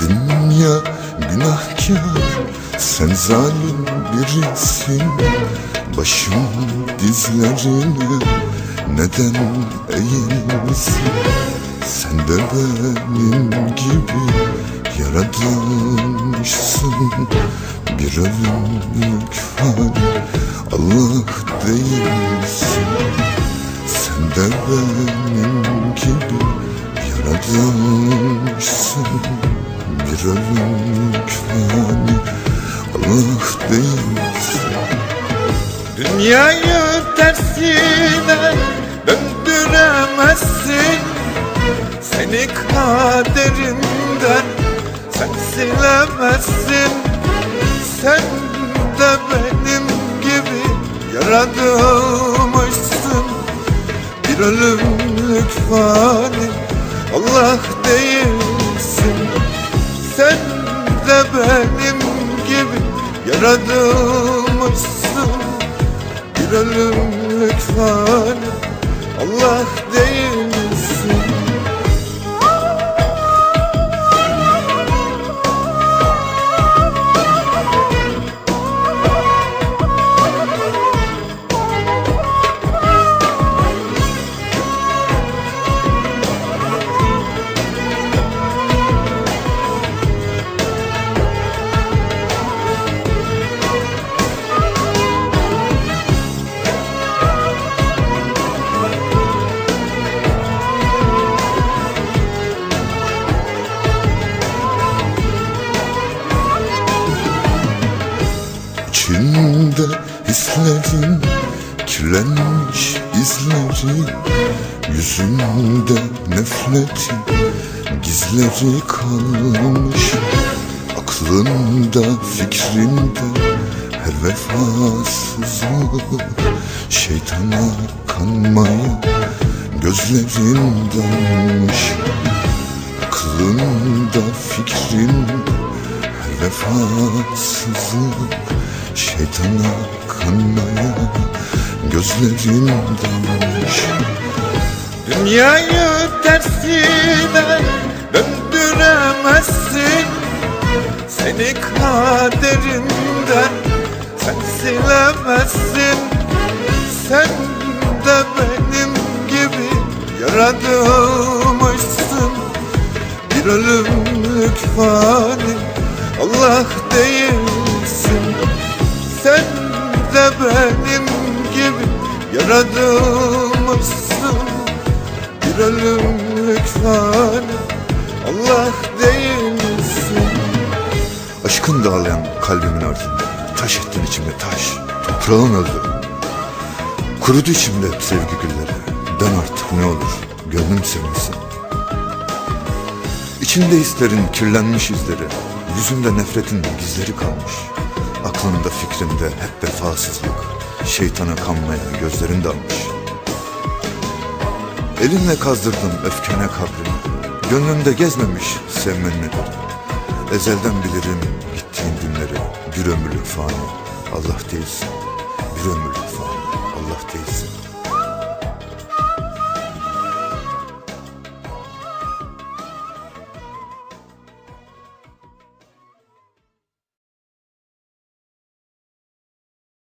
dünya günahkar Sen zalim birisin. Başım dizlerine Neden eğilsin Sen de benim gibi Yaratılmışsın Bir ölümlük fani Allah değilsin. Sen de benim gibi Yaratılmışsın Ölümlük fani Allah değilsin. Dünyayı tersine döndüremezsin. Seni kaderinden sen silemezsin. Sen de benim gibi yaratılmışsın. Bir ölümlük fani Allah değilsin Sen de benim gibi yaratılmışsın İçinde hislerin kirlenmiş izleri Yüzünde nefretin gizleri kalmış Aklında fikrinde her vefasızlık Şeytana kanmaya gözlerin dalmış Aklında fikrinde her vefasızlık Şeytana kanmaya gözlerin dalmış. Dünyayı tersine döndüremezsin. Seni kaderinden sen silemezsin Sen de benim gibi yaratılmışsın. Bir ölümlük fani Allah değilsin Sen de benim gibi yaratılmışsın Bir ölümlük fani Allah değilsin. Aşkın dağlayan kalbimin ardında Taş ettin içimde taş Toprağın öldü. Kurudu içimde sevgi gülleri. Dön artık ne olur Gönlüm sevinsin. İçinde hislerin kirlenmiş izleri Yüzümde nefretin gizleri kalmış Aklımda fikrimde hep vefasızlık. Şeytana kanmaya gözlerin dalmış. Elimle kazdırdım öfkene kabrini Gönlümde gezmemiş sevmen nedir Ezelden bilirim gittiğin günleri. Bir ömürlük fani Allah değilsin. Bir ömürlük fani Allah değilsin